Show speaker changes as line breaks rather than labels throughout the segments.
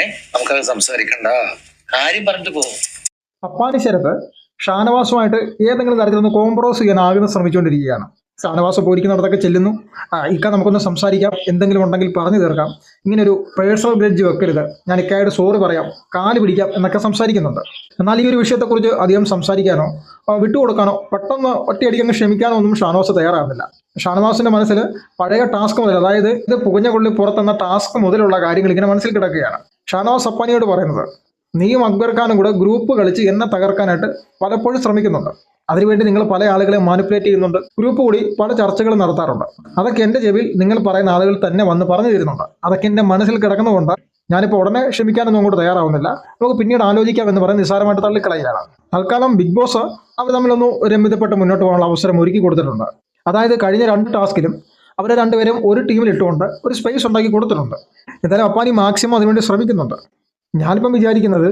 നമുക്കത് സംസാരിക്കണ്ട. കാര്യം പറഞ്ഞിട്ട് പോകും
അപ്പാനി ശരത്ത് ഷാനവാസുമായിട്ട് ഏതെങ്കിലും തരത്തിലൊന്ന് ചെയ്യാൻ ആകുന്ന ശ്രമിച്ചുകൊണ്ടിരിക്കുകയാണ്. ഷാനവാസ് പോയിരിക്കുന്നിടത്തൊക്കെ ചെല്ലുന്നു. ഇക്ക നമുക്കൊന്ന് സംസാരിക്കാം. എന്തെങ്കിലും ഉണ്ടെങ്കിൽ പറഞ്ഞു തീർക്കാം. ഇങ്ങനൊരു പേഴ്സണൽ ഗ്രഡ്ജ് വെക്കരുത്. ഞാൻ ഇക്കായോട് സോറി പറയാം. കാൽ പിടിക്കാം എന്നൊക്കെ സംസാരിക്കുന്നുണ്ട്. എന്നാൽ ഈ ഒരു വിഷയത്തെക്കുറിച്ച് അധികം സംസാരിക്കാനോ വിട്ടുകൊടുക്കാനോ പെട്ടെന്ന് ഒറ്റയടിക്കങ്ങ് ക്ഷമിക്കാനോ ഒന്നും ഷാനവാസ് തയ്യാറാകുന്നില്ല. ഷാനവാസിന്റെ മനസ്സിൽ പഴയ ടാസ്ക് മുതൽ അതായത് ഇത് പുകഞ്ഞ കൊള്ളി പുറത്തെന്ന ടാസ്ക് മുതലുള്ള കാര്യങ്ങൾ ഇങ്ങനെ മനസ്സിൽ കിടക്കുകയാണ്. ഷാനവാസ് സപ്പാനിയോട് പറയുന്നത് നീയും അക്ബർ ഖാനും കൂടെ ഗ്രൂപ്പ് കളിച്ച് എന്നെ തകർക്കാനായിട്ട് പലപ്പോഴും ശ്രമിക്കുന്നുണ്ട്. അതിനുവേണ്ടി നിങ്ങൾ പല ആളുകളെ മാനിപ്പുലേറ്റ് ചെയ്യുന്നുണ്ട്. ഗ്രൂപ്പ് കൂടി പല ചർച്ചകളും നടത്താറുണ്ട്. അതൊക്കെ എന്റെ ചെവിയിൽ നിങ്ങൾ പറയുന്ന ആളുകൾ തന്നെ വന്ന് പറഞ്ഞു തരുന്നുണ്ട്. അതൊക്കെ എന്റെ മനസ്സിൽ കിടക്കുന്നതുകൊണ്ട് ഞാനിപ്പോൾ ഉടനെ ക്ഷമിക്കാനൊന്നും അങ്ങോട്ട് തയ്യാറാവുന്നില്ല. നമുക്ക് പിന്നീട് ആലോചിക്കാം എന്ന് പറഞ്ഞ് നിസാരമായിട്ട് തള്ളിക്കളയിലാണ് തൽക്കാലം ബിഗ് ബോസ് അവർ തമ്മിലൊന്ന് രമ്യതപ്പെട്ട് മുന്നോട്ട് പോകാനുള്ള അവസരം ഒരുക്കി കൊടുത്തിട്ടുണ്ട്. അതായത് കഴിഞ്ഞ രണ്ട് ടാസ്കിലും അവരെ രണ്ടുപേരും ഒരു ടീമിൽ ഇട്ടുകൊണ്ട് ഒരു സ്പേസ് ഉണ്ടാക്കി കൊടുത്തിട്ടുണ്ട്. എന്തായാലും അപ്പാനി മാക്സിമം അതിനുവേണ്ടി ശ്രമിക്കുന്നുണ്ട്. ഞാനിപ്പം വിചാരിക്കുന്നത്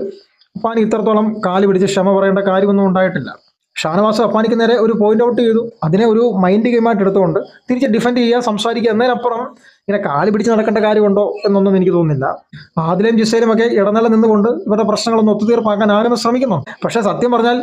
അപ്പാനി ഇത്രത്തോളം കാൽ പിടിച്ച് ക്ഷമ പറയേണ്ട കാര്യമൊന്നും ഉണ്ടായിട്ടില്ല. ഷാനവാസ് അപ്പാനിക്ക് നേരെ ഒരു പോയിന്റ് ഔട്ട് ചെയ്തു. അതിനെ ഒരു മൈൻഡ് ഗെയിമായിട്ട് എടുത്തുകൊണ്ട് തിരിച്ച് ഡിഫെൻഡ് ചെയ്യുക സംസാരിക്കുക എന്നതിനപ്പുറം ഇങ്ങനെ കാൽ പിടിച്ച് നടക്കേണ്ട കാര്യമുണ്ടോ എന്നൊന്നും എനിക്ക് തോന്നുന്നില്ല. ആദിലും ജിസയിലും ഒക്കെ ഇടനില നിന്നുകൊണ്ട് ഇവരുടെ പ്രശ്നങ്ങളൊന്നും ഒത്തുതീർപ്പാക്കാൻ ആരും ശ്രമിക്കുന്നു പക്ഷേ സത്യം പറഞ്ഞാൽ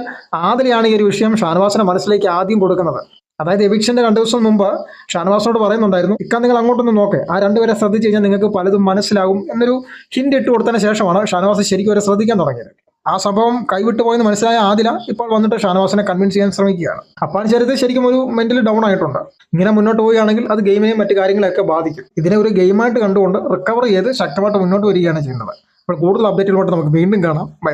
ആദിലെയാണ് ഈ ഒരു വിഷയം ഷാനവാസിന്റെ മനസ്സിലേക്ക് ആദ്യം കൊടുക്കുന്നത്. അതായത് എവിക്ഷന്റെ രണ്ടു ദിവസം മുമ്പ് ഷാനവാസിനോട് പറയുന്നുണ്ടായിരുന്നു ഇക്ക നിങ്ങൾ അങ്ങോട്ടൊന്ന് നോക്ക്. ആ രണ്ടുപേരെ ശ്രദ്ധിച്ചു കഴിഞ്ഞാൽ നിങ്ങൾക്ക് പലതും മനസ്സിലാകും എന്നൊരു ഹിന്റ് ഇട്ട് കൊടുത്തതിന് ശേഷമാണ് ഷാനവാസ് ശരിക്കും അവരെ ശ്രദ്ധിക്കാൻ തുടങ്ങിയത്. ആ സംഭവം കൈവിട്ട് പോയെന്ന് മനസ്സിലായ ആദില ഇപ്പോൾ വന്നിട്ട് ഷാനവാസിനെ കൺവിൻസ് ചെയ്യാൻ ശ്രമിക്കുകയാണ്. അപ്പോൾ ചരിത്ത് ശരിക്കും ഒരു മെന്റലി ഡൗൺ ആയിട്ടുണ്ട്. ഇങ്ങനെ മുന്നോട്ട് പോവുകയാണെങ്കിൽ അത് ഗെയിമിനെയും മറ്റു കാര്യങ്ങളെയൊക്കെ ബാധിക്കും. ഇതിനെ ഒരു ഗെയിമായിട്ട് കണ്ടുകൊണ്ട് റിക്കവർ ചെയ്ത് ശക്തമായിട്ട് മുന്നോട്ട് വരികയാണ് ചെയ്യുന്നത്. അപ്പോൾ കൂടുതൽ അപ്ഡേറ്റുകളോട്ട് നമുക്ക് വീണ്ടും കാണാം. Bye bye